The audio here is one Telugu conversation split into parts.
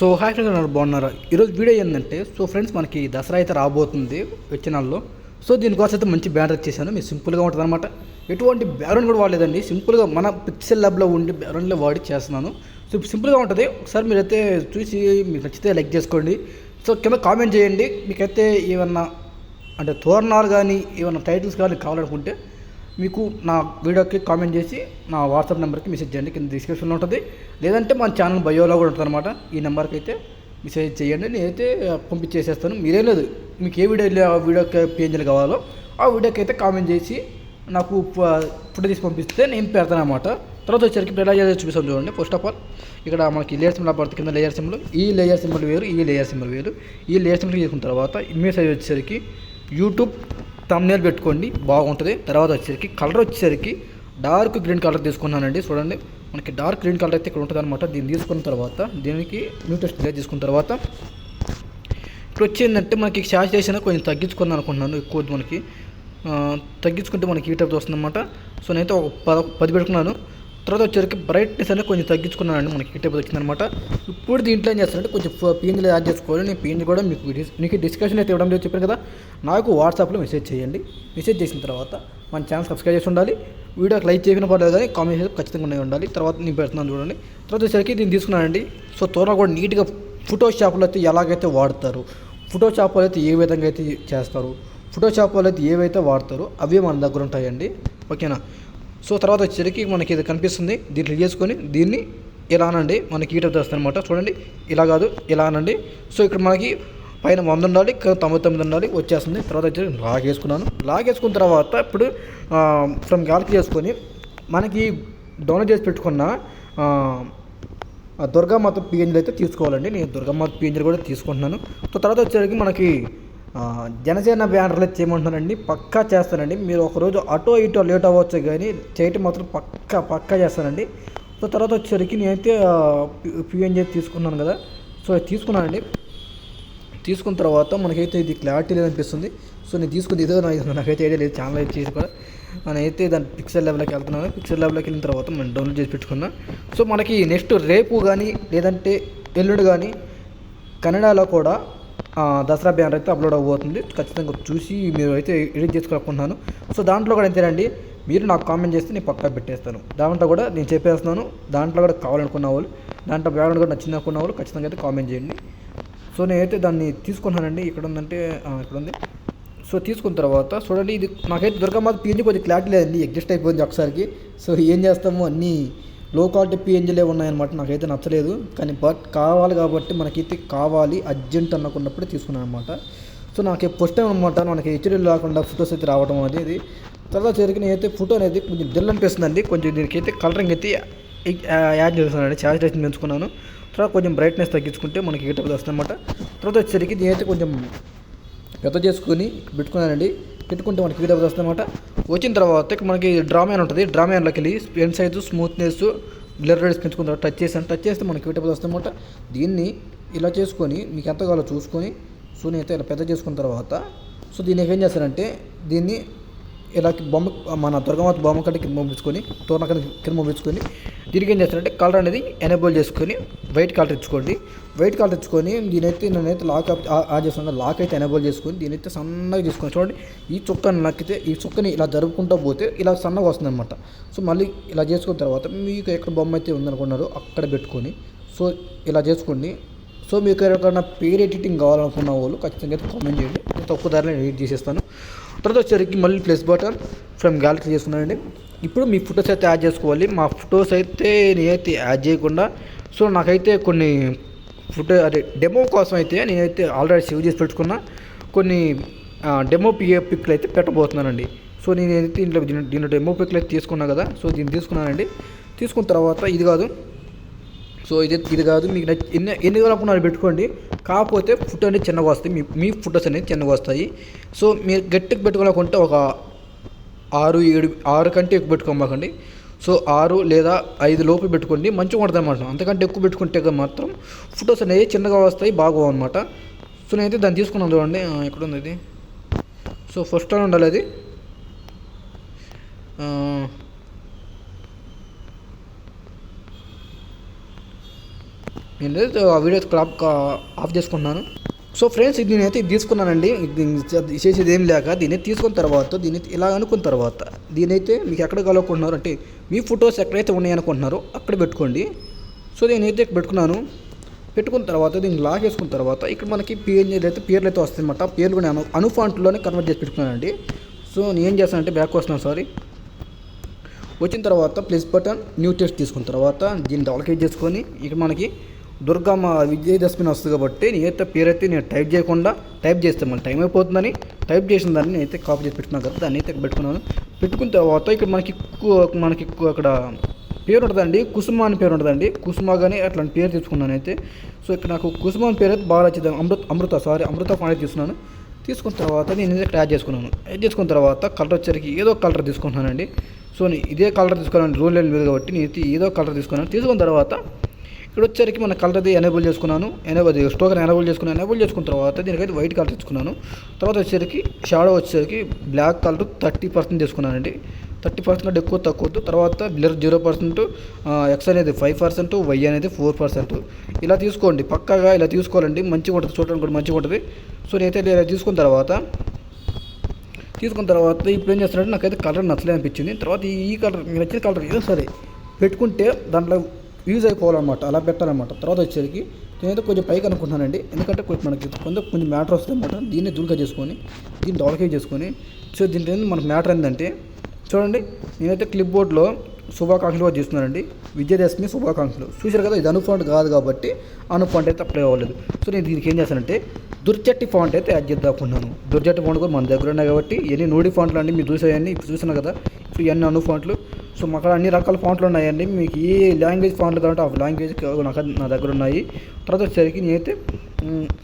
సో హాయ్ ఫ్రెండ్స్ అందరూ బాగున్నారా? ఈరోజు వీడియో ఏంటంటే సో ఫ్రెండ్స్ మనకి దసరా అయితే రాబోతుంది వచ్చే నెలలో సో దీనికోసం అయితే మంచి బ్యానర్ ఇచ్చేసాను మీరు సింపుల్గా ఉంటుంది అనమాట ఎటువంటి బ్యారన్ కూడా వాడలేదండి. సింపుల్గా మన పిక్సెల్ ల్యాబ్లో ఉండి బ్యారన్లో వాడి చేస్తున్నాను. సో సింపుల్గా ఉంటుంది. ఒకసారి మీరైతే చూసి మీకు నచ్చితే లైక్ చేసుకోండి. సో కింద కామెంట్ చేయండి. మీకైతే ఏమన్నా అంటే తోరణాలు కానీ ఏమైనా టైటిల్స్ కానీ కావాలనుకుంటే మీకు నా వీడియోకి కామెంట్ చేసి నా వాట్సాప్ నెంబర్కి మెసేజ్ చేయండి కింద డిస్క్రిప్షన్లో ఉంటుంది. లేదంటే మన ఛానల్ బయోలో కూడా ఉంటుంది అనమాట ఈ నెంబర్కి అయితే మెసేజ్ చేయండి. నేనైతే పంపించేసేస్తాను. మీరేం లేదు. మీకు ఏ వీడియో వీడియోకి పేజీలు కావాలో ఆ వీడియోకి అయితే కామెంట్ చేసి నాకు ఫోటో తీసి పంపిస్తే నేను పెడతాను అనమాట తర్వాత వచ్చరికి ఇప్పుడు ఎలా చేయాలో చూపిస్తాను చూడండి. ఫస్ట్ ఆఫ్ ఆల్ ఇక్కడ మనకి లేయర్ సింబల్ పడుతుంది కింద లేయర్ సింబల్ ఈ లేయర్ సింబల్ వేరు ఈ లేయర్ సింబల్ వేరు. ఈ లేయర్ సింబల్ తీసుకున్న తర్వాత ఇమేజ్ సైజ్ వచ్చేసరికి యూట్యూబ్ తమ్నేల్ పెట్టుకోండి బాగుంటుంది. తర్వాత వచ్చేసరికి కలర్ వచ్చేసరికి డార్క్ గ్రీన్ కలర్ తీసుకున్నానండి చూడండి. మనకి డార్క్ గ్రీన్ కలర్ అయితే ఇక్కడ ఉంటుంది అనమాట దీన్ని తీసుకున్న తర్వాత దీనికి న్యూటెస్ట్ డిలే తీసుకున్న తర్వాత ఇప్పుడు వచ్చిందంటే మనకి శాచురేషన్ కొంచెం తగ్గించుకుందాం అనుకుంటున్నాను ఎక్కువ మనకి తగ్గించుకుంటే మనకి ఈ టైప్ వస్తుంది అనమాట సో నేనైతే ఒక పది పెట్టుకున్నాను. తర్వాత వచ్చేసరికి బ్రైట్నెస్ అనేది కొంచెం తగ్గించుకున్నానండి మనకి ఈ టైప్ వచ్చిందనమాట ఇప్పుడు దీంట్లో ఏం చేస్తానంటే కొంచెం పిఎన్జీలో యాడ్ చేసుకోవాలి. నేను పీఎన్జీ కూడా మీకు మీకు డిస్కషన్ అయితే ఇవ్వడం లేదు చెప్పాను కదా. నాకు వాట్సాప్లో మెసేజ్ చేయండి. మెసేజ్ చేసిన తర్వాత మన ఛానల్ సబ్స్క్రైబ్ చేసి ఉండాలి. వీడియోకి లైక్ చేయకుండా పర్లేదు కానీ కామెంట్ చేసి ఖచ్చితంగా ఉండాలి. తర్వాత నేను పెడుతున్నాను చూడండి. తర్వాత వచ్చేసరికి దీన్ని తీసుకున్నానండి. సో త్వరగా కూడా నీట్గా ఫోటోషాప్లో అయితే ఎలాగైతే వాడతారు ఫోటోషాప్లో అయితే ఏ విధంగా అయితే చేస్తారు ఫోటోషాప్లో అయితే ఏవైతే వాడతారో అవే మన దగ్గర ఉంటాయండి. ఓకేనా? సో తర్వాత వచ్చేసరికి మనకి ఇది కనిపిస్తుంది. దీంట్లో చేసుకొని దీన్ని ఇలా అనండి. మనకి ఈట వస్తుంది అనమాట చూడండి. ఇలా కాదు ఇలా అనండి. సో ఇక్కడ మనకి పైన వంద ఉండాలి తొంభై తొమ్మిది ఉండాలి వచ్చేస్తుంది. తర్వాత వచ్చి లాగ్ వేసుకున్నాను. లాగ్ వేసుకున్న తర్వాత ఇప్పుడు ఫ్రమ్ గాలికి చేసుకొని మనకి డౌన్లోడ్ చేసి పెట్టుకున్న ఆ, దుర్గామాత పిఎంజీలు అయితే తీసుకోవాలండి. నేను దుర్గామాత పిఎంజీలు కూడా తీసుకుంటున్నాను. సో తర్వాత వచ్చేసరికి మనకి జనసేన బ్యానర్లు చేయమంటున్నానండి పక్కా చేస్తానండి. మీరు ఒకరోజు అటో ఇటో లేట్ అవ్వచ్చు కానీ చేయటం మాత్రం పక్కా పక్కా చేస్తానండి. సో తర్వాత వచ్చేసరికి నేనైతే పిఎన్జే తీసుకున్నాను కదా. సో తీసుకున్నానండి. తీసుకున్న తర్వాత మనకైతే ఇది క్లారిటీ లేదనిపిస్తుంది. సో నేను తీసుకుంది ఏదో నాకైతే ఐడియా లేదు ఛానల్ అయితే చేసి కూడా. నేనైతే దాని పిక్సెల్ లెవెల్కి వెళ్తున్నాను. పిక్సెల్ లెవెల్కి వెళ్ళిన తర్వాత మనం డౌన్లోడ్ చేసి పెట్టుకున్నా. సో మనకి నెక్స్ట్ రేపు కానీ లేదంటే ఎల్లుండి కానీ కన్నడలో కూడా దసరా బ్యానర్ అయితే అప్లోడ్ అవ్వబోతుంది. ఖచ్చితంగా చూసి మీరు అయితే ఎడిట్ చేసుకోవాలనుకుంటున్నాను. సో దాంట్లో కూడా అంతేనండి మీరు నాకు కామెంట్ చేస్తే నేను పక్కా పెట్టేస్తాను. దాంట్లో కూడా నేను చెప్పేస్తున్నాను. దాంట్లో కూడా కావాలనుకున్న వాళ్ళు దాంట్లో బ్యాక్గ్రౌండ్ కూడా నచ్చింది అనుకున్న వాళ్ళు ఖచ్చితంగా అయితే కామెంట్ చేయండి. సో నేనైతే దాన్ని తీసుకున్నానండి ఇక్కడ ఉందంటే ఇక్కడ ఉంది. సో తీసుకున్న తర్వాత చూడండి ఇది నాకైతే దుర్గమాత పీజీ కొంచెం క్లారిటీ లేదండి. అడ్జస్ట్ అయిపోయింది ఒకసారికి. సో ఏం చేస్తాము అన్నీ లో క్వాలిటీ పిఎన్జీలే ఉన్నాయన్నమాట నాకైతే నచ్చలేదు. కానీ బట్ కావాలి కాబట్టి మనకైతే కావాలి అర్జెంట్ అనుకున్నప్పుడు తీసుకున్నాను అనమాట సో నాకు ఫస్ట్ టైం అనమాట మనకి హెచ్డీ లేకుండా ఫొటోస్ అయితే రావడం అనేది. తర్వాత చివరికి నేనైతే ఫోటో అనేది కొంచెం దిల్ అనిపిస్తుందండి. కొంచెం దీనికైతే కలరింగ్ అయితే యాడ్ చేస్తున్నానండి. చార్జ్ పెంచుకున్నాను. తర్వాత కొంచెం బ్రైట్నెస్ తగ్గించుకుంటే మనకి హీట్ వస్తుంది అనమాట తర్వాత వచ్చేసరికి నేనైతే కొంచెం పెద్ద చేసుకొని పెట్టుకున్నానండి. పెట్టుకుంటే మనకి వీడియో వస్తుంది అనమాట వచ్చిన తర్వాత మనకి డ్రామాన్ ఉంటుంది. డ్రామాన్లోకి వెళ్ళి స్పెన్ సైజు స్మూత్నెస్ బ్లర్ రేట్స్ పెంచుకున్న టచ్ చేసాను టచ్ చేస్తే మనకి వీడియో వస్తుంది అనమాట దీన్ని ఇలా చేసుకొని మీకు ఎంత కావాలో చూసుకొని సో నేనైతే ఇలా పెద్ద చేసుకున్న తర్వాత సో దీన్ని ఏం చేస్తానంటే దీన్ని ఇలా బొమ్మ మన దుర్గమాత బొమ్మ కంటే కింద పంపించుకొని తోరణ కింద కింద పంపించుకొని దీనికి ఏం చేస్తారంటే కలర్ అనేది ఎనేబుల్ చేసుకొని వైట్ కలర్ ఇచ్చుకోండి వైట్ కలర్ ఇచ్చుకొని దీనైతే నేనైతే లాక్ ఆన్ చేస్తాను లాక్ అయితే ఎనేబుల్ చేసుకొని దీనైతే సన్నగా తీసుకొని చూడండి. ఈ చుక్కని నక్కితే ఈ చుక్కని ఇలా జరుపుకుంటూ పోతే ఇలా సన్నగా వస్తుంది అనమాట సో మళ్ళీ ఇలా చేసుకున్న తర్వాత మీకు ఎక్కడ బొమ్మ అయితే ఉందనుకున్నారో అక్కడ పెట్టుకొని సో ఇలా చేసుకోండి. సో మీకు ఎవరికైనా పేరు ఎడిటింగ్ కావాలనుకున్న వాళ్ళు ఖచ్చితంగా అయితే కామెంట్ చేయండి. తక్కువ ధరలో ఎడిట్ చేసేస్తాను. తర్వాత వచ్చేసరికి మళ్ళీ ప్లస్ బటన్ ఫ్రమ్ గ్యాలరీ చేసుకున్నానండి ఇప్పుడు మీ ఫొటోస్ అయితే యాడ్ చేసుకోవాలి. మా ఫొటోస్ అయితే నేనైతే యాడ్ చేయకుండా సో నాకైతే కొన్ని ఫోటో అదే డెమో కోసం అయితే నేనైతే ఆల్రెడీ సేవ్ చేసి పెట్టుకున్న కొన్ని డెమో పిఏ పిక్లు అయితే పెట్టబోతున్నానండి. సో నేనైతే ఇంట్లో దీని డెమో పిక్లు అయితే తీసుకున్నా కదా. సో దీన్ని తీసుకున్నానండి. తీసుకున్న తర్వాత ఇది కాదు. సో ఇది ఇది కాదు మీకు నచ్చి ఎన్ని ఎన్ని కావాలనుకున్నారు పెట్టుకోండి. కాకపోతే ఫుట్ అనేది చిన్నగా వస్తాయి. మీ మీ ఫొటోస్ అనేది చిన్నగా వస్తాయి. సో మీరు గట్టికి పెట్టుకోవాలనుకుంటే ఒక ఆరు ఏడు ఆరు కంటే ఎక్కువ పెట్టుకోమాకండి. సో ఆరు లేదా ఐదు లోపు పెట్టుకోండి. మంచిగా ఉంటుంది అనమాట అంతకంటే ఎక్కువ పెట్టుకుంటే మాత్రం ఫొటోస్ అనేవి చిన్నగా వస్తాయి బాగోవు అనమాట సో నేనైతే దాన్ని తీసుకున్నాను చూడండి. ఎక్కడ ఉంది ఇది? సో ఫస్ట్ టైం ఉండాలి అది. నేనైతే నేను ఆ వీడియో క్లాప్ ఆఫ్ చేసుకున్నాను. సో ఫ్రెండ్స్ ఇది నేనైతే ఇది తీసుకున్నానండి. చేసేది ఏం లేక దీన్ని తీసుకున్న తర్వాత దీన్ని ఇలా అనుకున్న తర్వాత దీనైతే మీకు ఎక్కడ కలవకుంటున్నారు అంటే మీ ఫొటోస్ ఎక్కడైతే ఉన్నాయనుకుంటున్నారో అక్కడ పెట్టుకోండి. సో నేనైతే పెట్టుకున్నాను. పెట్టుకున్న తర్వాత దీన్ని లాక్ చేసుకున్న తర్వాత ఇక్కడ మనకి పిఎన్జీ అయితే పేర్లు అయితే వస్తాయన్నమాట పేర్లు కూడా నేను అను అనుఫాంట్లోనే కన్వర్ట్ చేసి పెట్టుకున్నానండి. సో నేను ఏం చేస్తానంటే బ్యాక్ వస్తున్నాను సారీ. వచ్చిన తర్వాత ప్లస్ బటన్ న్యూ టెస్ట్ తీసుకున్న తర్వాత దీన్ని డబల్కేట్ చేసుకొని ఇక్కడ మనకి దుర్గమ్మ విజయదశమిని వస్తుంది కాబట్టి నేనైతే పేరైతే నేను టైప్ చేయకుండా టైప్ చేస్తే మళ్ళీ టైం అయిపోతుందని టైప్ చేసిన దాన్ని నేనైతే కాపీ చేసి పెట్టుకున్నాను కదా దాన్ని అయితే పెట్టుకున్నాను. పెట్టుకున్న తర్వాత ఇక్కడ మనకి మనకి అక్కడ పేరు ఉంటుందండి కుసుమ అని పేరు ఉంటుందండి. కుసుమ కానీ అట్లాంటి పేరు తీసుకున్నాను అయితే సో ఇక్కడ నాకు కుసుమ అని పేరు అయితే బాగా నచ్చింది. అమృత అమృత సారీ అమృత ఫాన్ తీసుకున్నాను. తీసుకున్న తర్వాత నేను ఇక్కడ యాడ్ చేసుకున్నాను. యాడ్ చేసుకున్న తర్వాత కలర్ వచ్చరికి ఏదో కలర్ తీసుకుంటున్నానండి. సో నేను ఇదే కలర్ తీసుకున్నాను రూల్ ఏం లేదు కాబట్టి నేను అయితే ఏదో కలర్ తీసుకున్నాను. తీసుకున్న తర్వాత ఇక్కడ వచ్చేసరికి మన కలర్ అది ఎనేబుల్ చేసుకున్నాను. ఎనేబుల్ స్టోకర్ ఎనేబుల్ చేసుకున్నాను. ఎనేబుల్ చేసుకున్న తర్వాత దీనికైతే వైట్ కలర్ తీసుకున్నాను తర్వాత వచ్చేసరికి షాడో వచ్చేసరికి బ్లాక్ కలర్ థర్టీ పర్సెంట్ తీసుకున్నానండి. థర్టీ పర్సెంట్ ఎక్కువ తక్కువ తర్వాత బ్లర్ జీరో పర్సెంట్ ఎక్స్ అనేది ఫైవ్ పర్సెంట్ వై అనేది ఫోర్ పర్సెంట్ ఇలా తీసుకోండి. పక్కాగా ఇలా తీసుకోవాలండి. మంచిగా ఉంటుంది. చూడడానికి కూడా మంచిగా ఉంటుంది. సో నేనైతే ఇలా తీసుకున్న తర్వాత తీసుకున్న తర్వాత ఇప్పుడు ఏం చేస్తానంటే నాకైతే కలర్ నచ్చలేదు అనిపించింది తర్వాత ఈ కలర్ నచ్చిన కలర్ ఏదో సరే పెట్టుకుంటే దాంట్లో యూజ్ అయిపోవాలన్నమాట అలా పెట్టాలన్నమాట. తర్వాత వచ్చేసరికి నేనైతే కొంచెం పైకి అనుకుంటున్నానండి. ఎందుకంటే కొంచెం మనకి కొంచెం కొంచెం మ్యాటర్ వస్తుంది అనమాట దీన్ని దూరుగా చేసుకొని దీన్ని డెవలప్ చేసుకొని సో దీంట్లో మనకు మ్యాటర్ ఏంటంటే చూడండి నేనైతే క్లిప్ బోర్డ్లో శుభాకాంక్షలు కూడా చేస్తున్నారండి. విజయదశమి శుభాకాంక్షలు. చూశారు కదా ఇది అను ఫాంట్ కాదు కాబట్టి అను ఫాంట్ అయితే అప్లై అవ్వలేదు సో నేను దీనికి ఏం చేస్తానంటే దుర్జట్టి ఫాంట్ అయితే యాడ్ చేద్దామనుకున్నాను దుర్జట్టి ఫాంట్ కూడా మన దగ్గర ఉన్నాయి కాబట్టి ఎన్ని నోడి ఫాంట్లు అండి మీరు చూసాయని ఇప్పుడు చూసినా కదా ఇప్పుడు ఇవన్నీ అను ఫాంట్లు సో మాకు అన్ని రకాల ఫాంట్లు ఉన్నాయండి. మీకు ఏ లాంగ్వేజ్ ఫాంట్లు కావాలంటే ఆ లాంగ్వేజ్ నా దగ్గర ఉన్నాయి. తర్వాత వచ్చేసరికి నేనైతే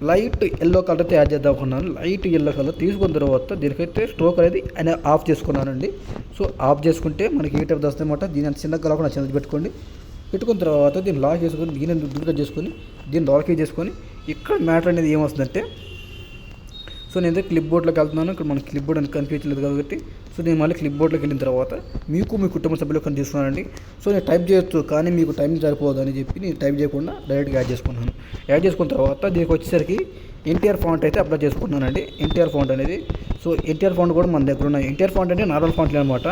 లైట్ ఎల్లో కలర్ అయితే యాడ్ చేద్దాం అనుకున్నాను. లైట్ ఎల్లో కలర్ తీసుకున్న తర్వాత దీనికైతే స్ట్రోక్ అనేది అనే ఆఫ్ చేసుకున్నానండి. సో ఆఫ్ చేసుకుంటే మనకి ఏ టైప్ వస్తుంది అన్నమాట. దీని అంత చిన్న కలవకుండా చిన్నది పెట్టుకోండి. పెట్టుకున్న తర్వాత దీన్ని లాక్ చేసుకొని దీన్ని దుర్గా చేసుకొని దీన్ని లాక్ చేసుకొని ఇక్కడ మ్యాటర్ అనేది ఏమొస్తుందంటే సో నేనైతే క్లిప్ బోర్డ్లోకి వెళ్తున్నాను. ఇక్కడ మనకి క్లిప్ బోర్డ్ అని కనిపించలేదు కాబట్టి సో నేను మళ్ళీ క్లిప్ బోర్డ్లోకి వెళ్ళిన తర్వాత మీకు మీ కుటుంబ సభ్యులు తీసుకున్నానండి. సో నేను టైప్ చేయొచ్చు కానీ మీకు టైం సరిపోదు అని చెప్పి నేను టైప్ చేయకుండా డైరెక్ట్గా యాడ్ చేసుకున్నాను. యాడ్ చేసుకున్న తర్వాత దీనికి వచ్చేసరికి ఎన్టీఆర్ ఫాంట్ అయితే అప్లై చేసుకున్నానండి ఎన్టీఆర్ ఫాంట్ అనేది సో ఎన్టీఆర్ ఫాంట్ కూడా మన దగ్గర ఉన్నాయి. ఎన్టీఆర్ ఫాంట్ అంటే నార్మల్ ఫాంట్లే అనమాట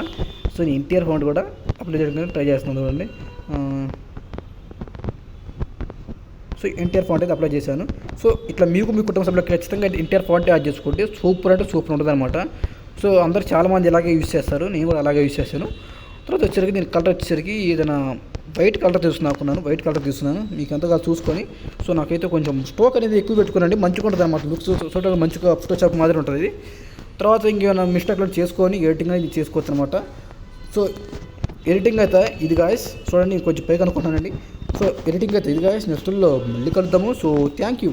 సో నేను ఎన్టీఆర్ ఫాంట్ కూడా అప్లై చేయడానికి ట్రై చేస్తున్నాను చూడండి. సో ఎన్టీఆర్ ఫాంట్ అయితే అప్లై చేశాను. సో ఇట్లా మీకు మీ కుటుంబ సభ్యులకు ఖచ్చితంగా ఎన్టీఆర్ ఫాంట్ యాడ్ చేసుకుంటే సూపర్ అంటే సూపర్ ఉంటుంది అనమాట సో అందరు చాలామంది ఇలాగే యూజ్ చేస్తారు. నేను కూడా అలాగే యూజ్ చేశాను. తర్వాత వచ్చేసరికి నేను కలర్ వచ్చేసరికి ఏదైనా వైట్ కలర్ తీసుకున్నాకున్నాను వైట్ కలర్ తీసుకున్నాను. మీకు ఎంతగా చూసుకొని. సో నాకైతే కొంచెం స్టోక్ అనేది ఎక్కువ పెట్టుకునండి మంచిగా ఉంటుంది అనమాట లుక్స్ చూడడానికి మంచిగా ఫోటోషాప్ మాదిరి ఉంటుంది ఇది. తర్వాత ఇంకేమైనా మిస్టేక్లు చేసుకొని ఎడిటింగ్ అనేది చేసుకోవచ్చు అనమాట సో ఎడిటింగ్ అయితే ఇది గాయస్ చూడండి నేను కొంచెం పైకి అనుకుంటున్నానండి. సో ఎడిటింగ్ అయితే ఇది గాయస్ నెక్స్ట్లో మళ్ళీ కలుద్దాము. So thank you